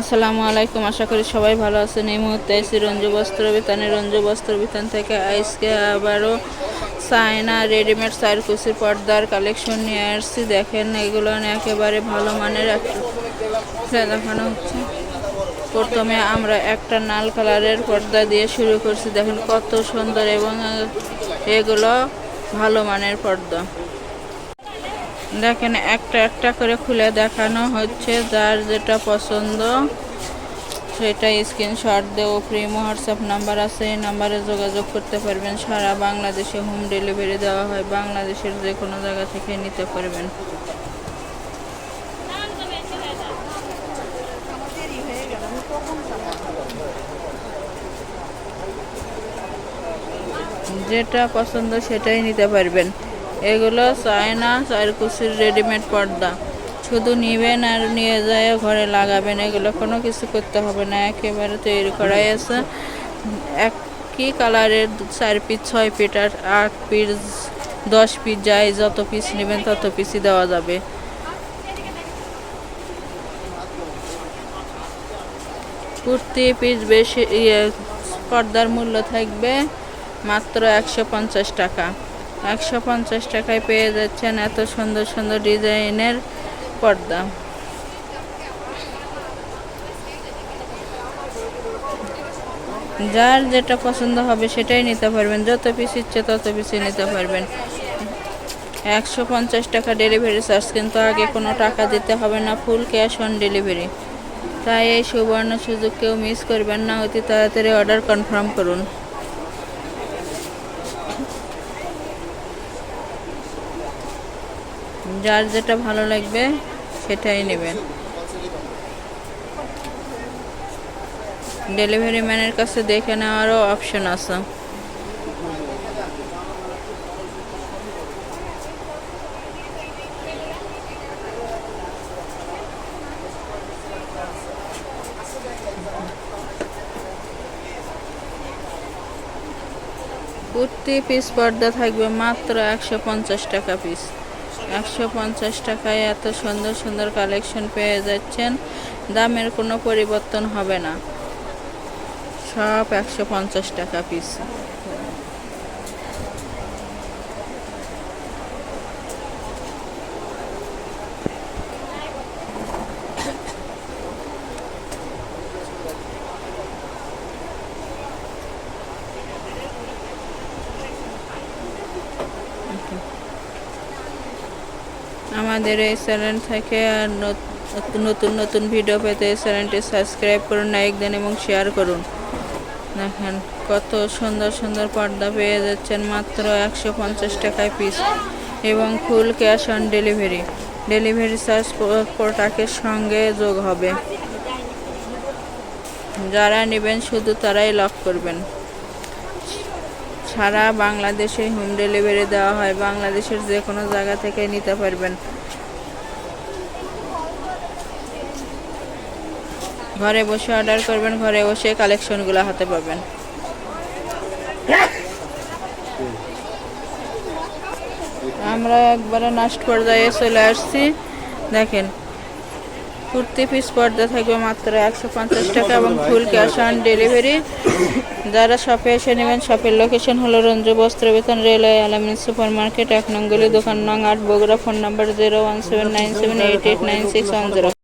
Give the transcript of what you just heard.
আসসালামু আলাইকুম, আশা করি সবাই ভালো আছেন। এই মুহূর্তে এসি রঞ্জু বস্ত্র বিতানে, রঞ্জু বস্ত্র বিতান থেকে আজকে আবারও চায়না রেডিমেড সাইরকুসির পর্দার কালেকশন নিয়ে আসছি। দেখেন এগুলো একেবারে ভালো মানের একটা দেখানো হচ্ছে। প্রথমে আমরা একটা লাল কালারের পর্দা দিয়ে শুরু করছি। দেখেন কত সুন্দর এবং এগুলো ভালো মানের পর্দা। দেখেন, একটা একটা করে খুলে দেখানো হচ্ছে, যার যেটা পছন্দ, সেটা স্ক্রিনশট দেও প্রিম হোয়াটসঅ্যাপ নাম্বার আছে, এই নাম্বারে যোগাযোগ করতে পারবেন। সারা বাংলাদেশে হোম ডেলিভারি দেওয়া হয়, বাংলাদেশের যে কোনো জায়গা থেকে নিতে পারবেন। যেটা পছন্দ সেটাই নিতে পারবেন। এগুলো চায়না চারকুচির রেডিমেড পর্দা। শুধু নিবেন আর নিয়ে যায়, ঘরে লাগাবেন, এগুলো কোনো কিছু করতে হবে না। একেবারে তৈরি করাই আছে। একই কালারের চার পিস ছয় পিস আর আট পিস দশ পিস যায় যত পিস নেবেন তত পিসই দেওয়া যাবে। কুর্তি পিস বেশি ইয়ে পর্দার মূল্য থাকবে মাত্র একশো পঞ্চাশ টাকা। একশো পঞ্চাশ টাকায় পেয়ে যাচ্ছেন এত সুন্দর সুন্দর ডিজাইনের পর্দা। যার যেটা পছন্দ হবে সেটাই নিতে পারবেন, যত পিস ইচ্ছে তত পিসই নিতে পারবেন। একশো পঞ্চাশ টাকা ডেলিভারি চার্জ কিন্তু আগে কোনো টাকা দিতে হবে না ফুল ক্যাশ অন ডেলিভারি তাই এই সুবর্ণ সুযোগ কেউ মিস করবেন না, অতি তাড়াতাড়ি অর্ডার কনফার্ম করুন। যার যেটা ভালো লাগবে, সেটাই নেবেন। ডেলিভারি ম্যানের কাছে দেখে নেওয়ারও অপশন আছে। কুর্তি পিস পর্দা থাকবে মাত্র একশো পঞ্চাশ টাকা পিস একশো পঞ্চাশ টাকায় এত সুন্দর সুন্দর কালেকশন পেয়ে যাচ্ছেন। দামের কোনো পরিবর্তন হবে না। সব একশো পঞ্চাশ টাকা পিস আমাদের এই চ্যানেল থেকে আর নতুন নতুন ভিডিও পেতে চ্যানেলটি সাবস্ক্রাইব করুন লাইক দেন এবং শেয়ার করুন। দেখেন, কত সুন্দর সুন্দর পর্দা পেয়ে যাচ্ছেন মাত্র একশো পঞ্চাশ টাকায় পিস এবং full cash on delivery delivery charge প্রোডাক্টের সঙ্গে যোগ হবে। যারা নেবেন, শুধু তারাই লক করবেন। সারা বাংলাদেশে হোম ডেলিভারি দেওয়া হয়। বাংলাদেশের যে কোনো জায়গা থেকে নিতে পারবেন। ঘরে বসে অর্ডার করবেন, ঘরে বসে কালেকশনগুলো হাতে পাবেন। আমরা একবারে নাস্ট পর্যায়ে চলে আসছি। দেখেন কুর্তি পিস পর্দা থাকবে মাত্র একশো পঞ্চাশ টাকা এবং ফুল ক্যাশ অন ডেলিভারি যারা শপে এসে নেবেন শপের লোকেশন হলো রঞ্জু বস্ত্র বেতন রেলওয়ে আলামিন সুপার মার্কেট এক নঙ্গলি দোকান নং আট, Bogura phone number zero one seven nine seven eight eight nine six one zero